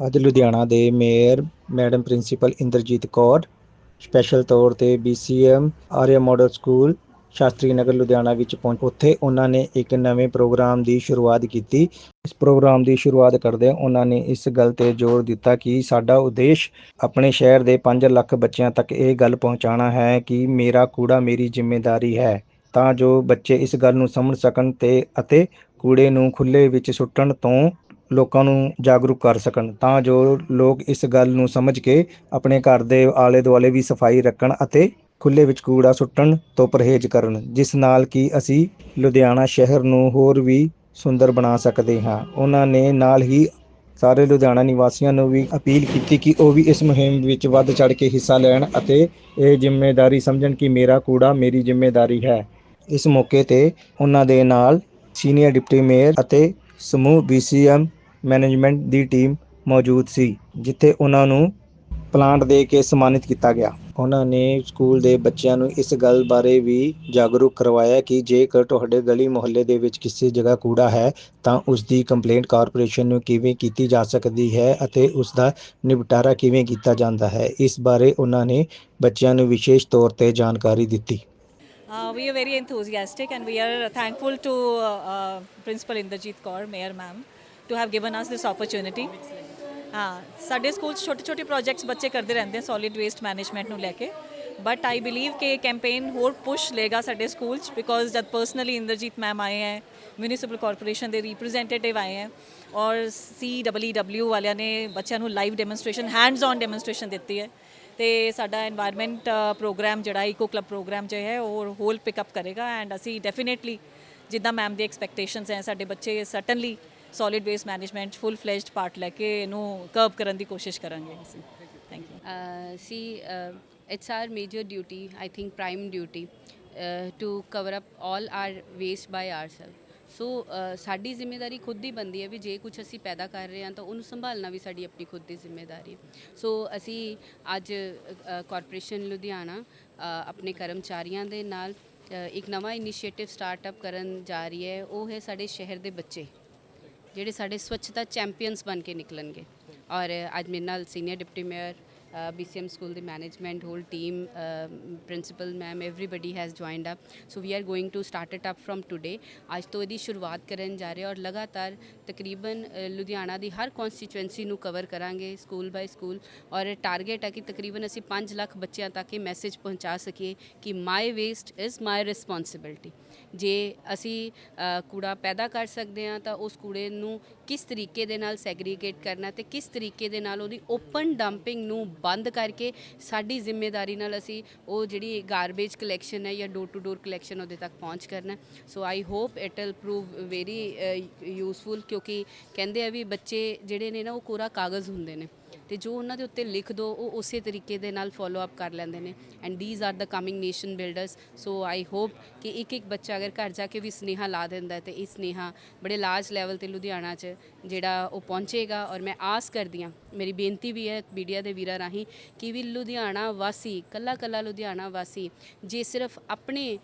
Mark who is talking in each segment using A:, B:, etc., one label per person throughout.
A: ਅੱਜ ਲੁਧਿਆਣਾ ਦੇ mayor madam principal Inderjit Kaur, special ਤੌਰ ਤੇ BCM Arya model school, Shastri Nagar Ludhiana ਵਿੱਚ ਪਹੁੰਚ ਉੱਥੇ ਉਹਨਾਂ ਨੇ ਇੱਕ ਨਵੇਂ ਪ੍ਰੋਗਰਾਮ ਦੀ ਸ਼ੁਰੂਆਤ ਕੀਤੀ। ਇਸ ਪ੍ਰੋਗਰਾਮ ਦੀ ਸ਼ੁਰੂਆਤ ਕਰਦੇ ਉਹਨਾਂ ਨੇ ਇਸ ਗੱਲ ਤੇ ਜ਼ੋਰ ਦਿੱਤਾ ਕਿ ਸਾਡਾ ਉਦੇਸ਼ ਆਪਣੇ ਸ਼ਹਿਰ ਦੇ 5 ਲੱਖ ਬੱਚਿਆਂ ਤੱਕ ਇਹ ਗੱਲ ਪਹੁੰਚਾਉਣਾ ਹੈ ਕਿ ਮੇਰਾ ਕੂੜਾ ਮੇਰੀ ਜ਼ਿੰਮੇਵਾਰੀ ਹੈ। ਤਾਂ ਜੋ ਬੱਚੇ ਇਸ ਗੱਲ ਨੂੰ ਸਮਝ ਸਕਣ ਤੇ ਅਤੇ ਕੂੜੇ ਨੂੰ ਖੁੱਲੇ ਵਿੱਚ ਸੁੱਟਣ ਤੋਂ ਲੋਕਾਂ ਨੂੰ ਜਾਗਰੂਕ ਕਰ ਸਕਣ, ਤਾਂ ਜੋ ਲੋਕ ਇਸ ਗੱਲ ਨੂੰ ਸਮਝ ਕੇ ਆਪਣੇ ਘਰ ਦੇ ਆਲੇ ਦੁਆਲੇ ਵੀ ਸਫ਼ਾਈ ਰੱਖਣ ਅਤੇ ਖੁੱਲੇ ਵਿੱਚ ਕੂੜਾ ਸੁੱਟਣ ਤੋਂ ਪਰਹੇਜ਼ ਕਰਨ, ਜਿਸ ਨਾਲ ਕਿ ਅਸੀਂ ਲੁਧਿਆਣਾ ਸ਼ਹਿਰ ਨੂੰ ਹੋਰ ਵੀ ਸੁੰਦਰ ਬਣਾ ਸਕਦੇ ਹਾਂ। ਉਹਨਾਂ ਨੇ ਨਾਲ ਹੀ ਸਾਰੇ ਲੁਧਿਆਣਾ ਨਿਵਾਸੀਆਂ ਨੂੰ ਵੀ ਅਪੀਲ ਕੀਤੀ ਕਿ ਉਹ ਵੀ ਇਸ ਮੁਹਿੰਮ ਵਿੱਚ ਵੱਧ ਚੜ ਕੇ ਹਿੱਸਾ ਲੈਣ ਅਤੇ ਇਹ ਜ਼ਿੰਮੇਵਾਰੀ ਸਮਝਣ ਕਿ ਮੇਰਾ ਕੂੜਾ ਮੇਰੀ ਜ਼ਿੰਮੇਵਾਰੀ ਹੈ। ਇਸ ਮੌਕੇ ਤੇ ਉਹਨਾਂ ਦੇ ਨਾਲ ਸੀਨੀਅਰ ਡਿਪਟੀ ਮੇਅਰ ਅਤੇ ਸਮੂਹ BCM ਮੈਨੇਜਮੈਂਟ ਦੀ ਟੀਮ ਮੌਜੂਦ ਸੀ ਜਿੱਥੇ ਉਹਨਾਂ ਨੂੰ ਪਲਾਂਟ ਦੇ ਕੇ ਸਨਮਾਨਿਤ ਕੀਤਾ ਗਿਆ। ਉਹਨਾਂ ਨੇ ਸਕੂਲ ਦੇ ਬੱਚਿਆਂ ਨੂੰ ਇਸ ਗੱਲ ਬਾਰੇ ਵੀ ਜਾਗਰੂਕ ਕਰਵਾਇਆ ਕਿ ਜੇਕਰ ਤੁਹਾਡੇ ਗਲੀ ਮੁਹੱਲੇ ਦੇ ਵਿੱਚ ਕਿਸੇ ਜਗ੍ਹਾ ਕੂੜਾ ਹੈ ਤਾਂ ਉਸ ਦੀ ਕੰਪਲੇਂਟ ਕਾਰਪੋਰੇਸ਼ਨ ਨੂੰ ਕਿਵੇਂ ਕੀਤੀ ਜਾ ਸਕਦੀ ਹੈ ਅਤੇ ਉਸ ਦਾ ਨਿਪਟਾਰਾ ਕਿਵੇਂ ਕੀਤਾ ਜਾਂਦਾ ਹੈ ਇਸ ਬਾਰੇ ਉਹਨਾਂ ਨੇ ਬੱਚਿਆਂ ਨੂੰ ਵਿਸ਼ੇਸ਼ ਤੌਰ ਤੇ ਜਾਣਕਾਰੀ ਦਿੱਤੀ।
B: Uh, we are very enthusiastic and we are thankful to uh, uh, Principal Inderjeet Kaur, Mayor Ma'am, to have given us this opportunity ਹਾਂ ਸਾਡੇ ਸਕੂਲ ਛੋਟੇ ਛੋਟੇ ਪ੍ਰੋਜੈਕਟਸ ਬੱਚੇ ਕਰਦੇ ਰਹਿੰਦੇ ਆ ਸੋਲਿਡ ਵੇਸਟ ਮੈਨੇਜਮੈਂਟ ਨੂੰ ਲੈ ਕੇ। ਬਟ ਆਈ ਬਲੀਵ ਕਿ ਕੈਂਪੇਨ ਹੋਰ ਪੁਸ਼ ਲੇਗਾ ਸਾਡੇ ਸਕੂਲ ਚ ਬਿਕੋਜ਼ ਜਦ ਪਰਸਨਲੀ ਇੰਦਰਜੀਤ ਮੈਮ ਆਏ ਹੈ ਮਿਊਨਿਸਪਲ ਕਾਰਪੋਰੇਸ਼ਨ ਦੇ ਰਿਪਰੈਜ਼ੈਂਟੇਟਿਵ ਆਏ ਹੈ, ਔਰ ਸੀਡਬਲਯੂਡਬਲਯੂ ਵਾਲਿਆਂ ਨੇ ਬੱਚਿਆਂ ਨੂੰ live demonstration hands on demonstration ਦਿੱਤੀ ਹੈ। ਤੇ ਸਾਡਾ এনवायरमेंट ਪ੍ਰੋਗਰਾਮ ਜਿਹੜਾ ਇਕੋ ਕਲੱਬ ਪ੍ਰੋਗਰਾਮ ਜੋ ਹੈ, ਉਹ ਹੋਲ ਪਿਕਅਪ ਕਰੇਗਾ। ਐਂਡ ਅਸੀਂ ਡੈਫੀਨਿਟਲੀ ਜਿੱਦਾਂ ਮੈਮ ਦੀ ਐਕਸਪੈਕਟੇਸ਼ਨਸ ਹੈ, ਸਾਡੇ ਬੱਚੇ certainly solid waste management full fledged part ਲੈ ਕੇ ਇਹਨੂੰ ਕਰਬ ਕਰਨ ਦੀ ਕੋਸ਼ਿਸ਼ ਕਰਾਂਗੇ ਅਸੀਂ thank you
C: see it's our major duty I think prime duty to duty, uh, to cover up all our so ਸਾਡੀ ਜ਼ਿੰਮੇਵਾਰੀ ਖੁਦ ਦੀ ਬੰਦੀ ਹੈ ਵੀ ਜੇ ਕੁਝ ਅਸੀਂ ਪੈਦਾ ਕਰ ਰਹੇ ਹਾਂ ਤਾਂ ਉਹਨੂੰ ਸੰਭਾਲਣਾ ਵੀ ਸਾਡੀ ਆਪਣੀ ਖੁਦ ਦੀ ਜ਼ਿੰਮੇਵਾਰੀ ਹੈ ਸੋ ਅਸੀਂ ਅੱਜ ਕਾਰਪੋਰੇਸ਼ਨ ਲੁਧਿਆਣਾ ਆਪਣੇ ਕਰਮਚਾਰੀਆਂ ਦੇ ਨਾਲ ਇੱਕ ਨਵਾਂ ਇਨੀਸ਼ੀਏਟਿਵ ਸਟਾਰਟਅਪ ਕਰਨ ਜਾ ਰਹੀ ਹੈ ਉਹ ਹੈ ਸਾਡੇ ਸ਼ਹਿਰ ਦੇ ਬੱਚੇ ਜਿਹੜੇ ਸਾਡੇ ਸਵੱਛਤਾ ਚੈਂਪੀਅਨਸ ਬਣ ਕੇ ਨਿਕਲਣਗੇ। ਔਰ ਅੱਜ ਮੇਰੇ ਨਾਲ senior deputy mayor BCM school the management whole team principal ma'am everybody has joined up so we are going to start it up from today ਅੱਜ ਤੋਂ ਇਹਦੀ ਸ਼ੁਰੂਆਤ ਕਰਨ ਜਾ ਰਹੇ ਔਰ ਲਗਾਤਾਰ ਤਕਰੀਬਨ ਲੁਧਿਆਣਾ ਦੀ ਹਰ ਕਨਸਟੀਚੁਐਂਸੀ ਨੂੰ ਕਵਰ ਕਰਾਂਗੇ ਸਕੂਲ ਬਾਈ ਸਕੂਲ ਔਰ ਟਾਰਗੇਟ ਹੈ ਕਿ ਤਕਰੀਬਨ ਅਸੀਂ 5 ਲੱਖ ਬੱਚਿਆਂ ਤੱਕ ਇਹ ਮੈਸੇਜ ਪਹੁੰਚਾ ਸਕੀਏ ਕਿ my waste is my responsibility ਜੇ ਅਸੀਂ ਕੂੜਾ ਪੈਦਾ ਕਰ ਸਕਦੇ ਹਾਂ ਤਾਂ ਉਸ ਕੂੜੇ ਨੂੰ ਕਿਸ ਤਰੀਕੇ ਦੇ ਨਾਲ ਸੈਗਰੀਗੇਟ ਕਰਨਾ ਤੇ ਕਿਸ ਤਰੀਕੇ ਦੇ ਨਾਲ ਉਹਦੀ ਓਪਨ ਡੰਪਿੰਗ ਨੂੰ ਬੰਦ ਕਰਕੇ ਸਾਡੀ ਜ਼ਿੰਮੇਵਾਰੀ ਨਾਲ ਅਸੀਂ ਉਹ ਜਿਹੜੀ ਗਾਰਬੇਜ ਕਲੈਕਸ਼ਨ ਹੈ ਜਾਂ ਡੋਰ ਟੂ ਡੋਰ ਕਲੈਕਸ਼ਨ ਉਹਦੇ ਤੱਕ ਪਹੁੰਚ ਕਰਨਾ so I hope it will prove very useful ਕਿਉਂਕਿ ਕਹਿੰਦੇ ਆ ਵੀ ਬੱਚੇ ਜਿਹੜੇ ਨੇ ਨਾ ਉਹ ਕੋਰਾ ਕਾਗਜ਼ ਹੁੰਦੇ ਨੇ। ਤੇ ਜੋ ਉਹਨਾਂ ਦੇ ਉੱਤੇ ਲਿਖ ਦੋ, ਉਹ ਉਸੇ ਤਰੀਕੇ ਦੇ ਨਾਲ ਫੋਲੋ ਅਪ ਕਰ ਲੈਂਦੇ ਨੇ। And these are the coming nation builders so I hope ਕਿ ਇੱਕ ਇੱਕ ਬੱਚਾ ਅਗਰ ਘਰ ਜਾ ਕੇ ਵੀ ਸਨੇਹਾ ਲਾ ਦਿੰਦਾ ਹੈ ਤੇ ਇਹ ਸਨੇਹਾ ਬੜੇ ਲਾਰਜ ਲੈਵਲ ਤੇ ਲੁਧਿਆਣਾ 'ਚ ਜਿਹੜਾ ਉਹ ਪਹੁੰਚੇਗਾ। ਔਰ ਮੈਂ ਆਸ ਕਰਦੀ ਹਾਂ, ਮੇਰੀ ਬੇਨਤੀ ਵੀ ਹੈ ਮੀਡੀਆ ਦੇ ਵੀਰਾਂ ਰਾਹੀਂ ਕਿ ਵੀ ਲੁਧਿਆਣਾ ਵਾਸੀ ਕੱਲਾ ਕੱਲਾ ਲੁਧਿਆਣਾ ਵਾਸੀ, ਜੇ ਸਿਰਫ ਆਪਣੇ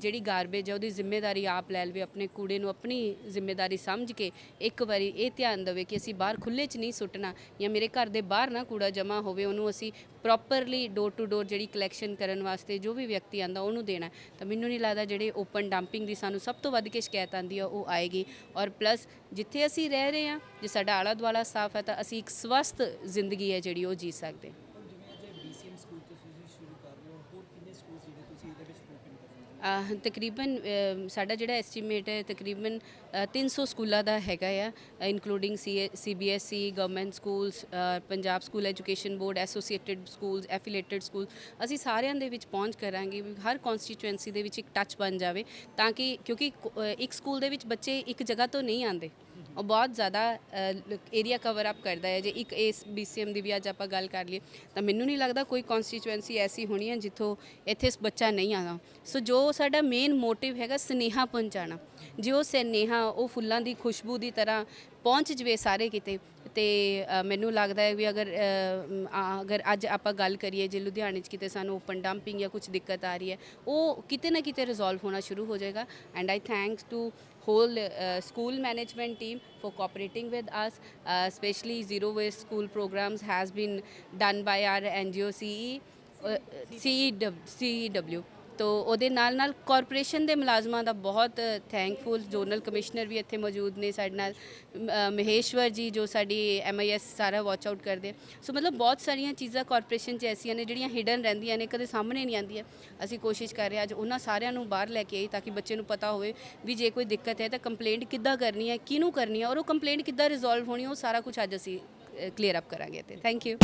C: ਜਿਹੜੀ ਗਾਰਬੇਜ ਹੈ ਉਹਦੀ ਜ਼ਿੰਮੇਵਾਰੀ ਆਪ ਲੈ ਲਵੇ, ਆਪਣੇ ਕੂੜੇ ਨੂੰ ਆਪਣੀ ਜ਼ਿੰਮੇਵਾਰੀ ਸਮਝ ਕੇ ਇੱਕ ਵਾਰੀ ਇਹ ਧਿਆਨ ਦੇਵੇ ਕਿ ਅਸੀਂ ਬਾਹਰ ਖੁੱਲੇ 'ਚ ਨਹੀਂ ਸੁੱਟਣਾ ਜਾਂ ਮੇਰੇ ਘਰ ਦੇ ਬਾਹਰ ਨਾ ਕੂੜਾ ਜਮ੍ਹਾਂ ਹੋਵੇ, ਉਹਨੂੰ ਅਸੀਂ ਪ੍ਰੋਪਰਲੀ ਡੋਰ ਟੂ ਡੋਰ ਜਿਹੜੀ ਕਲੈਕਸ਼ਨ ਕਰਨ ਵਾਸਤੇ ਜੋ ਵੀ ਵਿਅਕਤੀ ਆਂਦਾ ਉਹਨੂੰ ਦੇਣਾ। ਤਾਂ ਮੈਨੂੰ ਨਹੀਂ ਲੱਗਦਾ ਜਿਹੜੇ ਓਪਨ ਡੰਪਿੰਗ ਦੀ ਸਾਨੂੰ ਸਭ ਤੋਂ ਵੱਧ ਕੇ ਸ਼ਿਕਾਇਤ ਆਂਦੀ ਆ, ਉਹ ਆਏਗੀ। ਔਰ ਪਲੱਸ ਜਿੱਥੇ ਅਸੀਂ ਰਹਿ ਰਹੇ ਹਾਂ ਜੇ ਸਾਡਾ ਆਲਾ ਦੁਆਲਾ ਸਾਫ਼ ਹੈ ਤਾਂ ਅਸੀਂ ਇੱਕ ਸਵਸਥ ਜ਼ਿੰਦਗੀ ਹੈ ਜਿਹੜੀ ਉਹ ਜੀ ਸਕਦੇ। ਹਾਂ ਅਹ ਤਕਰੀਬਨ ਸਾਡਾ ਜਿਹੜਾ ਐਸਟੀਮੇਟ ਹੈ, ਤਕਰੀਬਨ, ਅਹ 300 ਸਕੂਲਾਂ ਦਾ ਹੈਗਾ ਆ including CBSE government schools Punjab school education board associated schools affiliated school ਅਸੀਂ ਸਾਰਿਆਂ ਦੇ ਵਿੱਚ ਪਹੁੰਚ ਕਰਾਂਗੇ ਵੀ ਹਰ ਕਨਸਟੀਚੁਐਂਸੀ ਦੇ ਵਿੱਚ ਇੱਕ ਟੱਚ ਬਣ ਜਾਵੇ, ਤਾਂ ਕਿ ਕਿਉਂਕਿ ਇੱਕ ਸਕੂਲ ਦੇ ਵਿੱਚ ਬੱਚੇ ਇੱਕ ਜਗ੍ਹਾ ਤੋਂ ਨਹੀਂ ਆਉਂਦੇ। ਉਹ ਬਹੁਤ ਜ਼ਿਆਦਾ ਏਰੀਆ ਕਵਰ ਅਪ ਕਰਦਾ ਹੈ। ਜੇ ਇੱਕ ਇਸ BCM ਦੀ ਵੀ ਅੱਜ ਆਪਾਂ ਗੱਲ ਕਰ ਲਈਏ, ਤਾਂ ਮੈਨੂੰ ਨਹੀਂ ਲੱਗਦਾ ਕੋਈ ਕਨਸਟੀਚੁਐਂਸੀ ਐਸੀ ਹੋਣੀ ਹੈ ਜਿੱਥੋਂ ਇੱਥੇ ਬੱਚਾ ਨਹੀਂ ਆਣਾ ਸੋ ਜੋ ਸਾਡਾ ਮੇਨ ਮੋਟਿਵ ਹੈਗਾ, ਸਨੇਹਾ ਪਹੁੰਚਾਣਾ ਜੇ ਉਹ ਸਨੇਹਾ, ਉਹ ਫੁੱਲਾਂ ਦੀ ਖੁਸ਼ਬੂ ਦੀ ਤਰ੍ਹਾਂ ਪਹੁੰਚ ਜਵੇ ਸਾਰੇ ਕਿਤੇ ਤੇ ਮੈਨੂੰ ਲੱਗਦਾ ਹੈ ਵੀ ਅਗਰ ਅਗਰ ਅੱਜ ਆਪਾਂ ਗੱਲ ਕਰੀਏ ਜੇ ਲੁਧਿਆਣੇ 'ਚ ਕਿਤੇ ਸਾਨੂੰ ਓਪਨ ਡੰਪਿੰਗ ਜਾਂ ਕੁਝ ਦਿੱਕਤ ਆ ਰਹੀ ਹੈ ਉਹ ਕਿਤੇ ਨਾ ਕਿਤੇ ਰਿਜ਼ੋਲਵ ਹੋਣਾ ਸ਼ੁਰੂ ਹੋ ਜਾਏਗਾ and I thanks to whole school management team for cooperating with us. Uh, especially zero waste school programs has been done by our NGO CE, uh, CEW. CEW. ਤੋ ਉਹਦੇ ਨਾਲ ਨਾਲ ਕਾਰਪੋਰੇਸ਼ਨ ਦੇ ਮੁਲਾਜ਼ਮਾਂ ਦਾ ਬਹੁਤ ਥੈਂਕਫੁਲ ਜ਼ੋਨਲ ਕਮਿਸ਼ਨਰ ਵੀ ਇੱਥੇ ਮੌਜੂਦ ਨੇ ਸਾਡੇ ਨਾਲ ਅ, ਮਹੇਸ਼ਵਰ ਜੀ ਜੋ ਸਾਡੀ ਐਮਆਈਐਸ ਸਾਰਾ ਵਾਚ ਆਊਟ ਕਰਦੇ। ਸੋ ਮਤਲਬ ਬਹੁਤ ਸਾਰੀਆਂ ਚੀਜ਼ਾਂ ਕਾਰਪੋਰੇਸ਼ਨ 'ਚ ਐਸੀਆਂ ਨੇ ਜਿਹੜੀਆਂ ਹਿਡਨ ਰਹਿੰਦੀਆਂ ਨੇ ਕਦੇ ਸਾਹਮਣੇ ਨਹੀਂ ਆਉਂਦੀਆਂ। ਅਸੀਂ ਕੋਸ਼ਿਸ਼ ਕਰ ਰਹੇ ਅੱਜ ਉਹਨਾਂ ਸਾਰਿਆਂ ਨੂੰ ਬਾਹਰ ਲੈ ਕੇ ਆਈ ਤਾਂ ਕਿ ਬੱਚੇ ਨੂੰ ਪਤਾ ਹੋਵੇ ਵੀ ਜੇ ਕੋਈ ਦਿੱਕਤ ਹੈ ਤਾਂ ਕੰਪਲੇਂਟ ਕਿੱਦਾਂ ਕਰਨੀ ਹੈ ਕਿਹਨੂੰ ਕਰਨੀ ਹੈ ਔਰ ਉਹ ਕੰਪਲੇਂਟ ਕਿੱਦਾਂ ਰਿਜ਼ੋਲਵ ਹੋਣੀ ਉਹ ਸਾਰਾ ਕੁਝ ਅੱਜ ਅਸੀਂ ਕਲੀਅਰ ਅਪ ਕਰਾਂਗੇ ਤੇ ਥੈਂਕ ਯੂ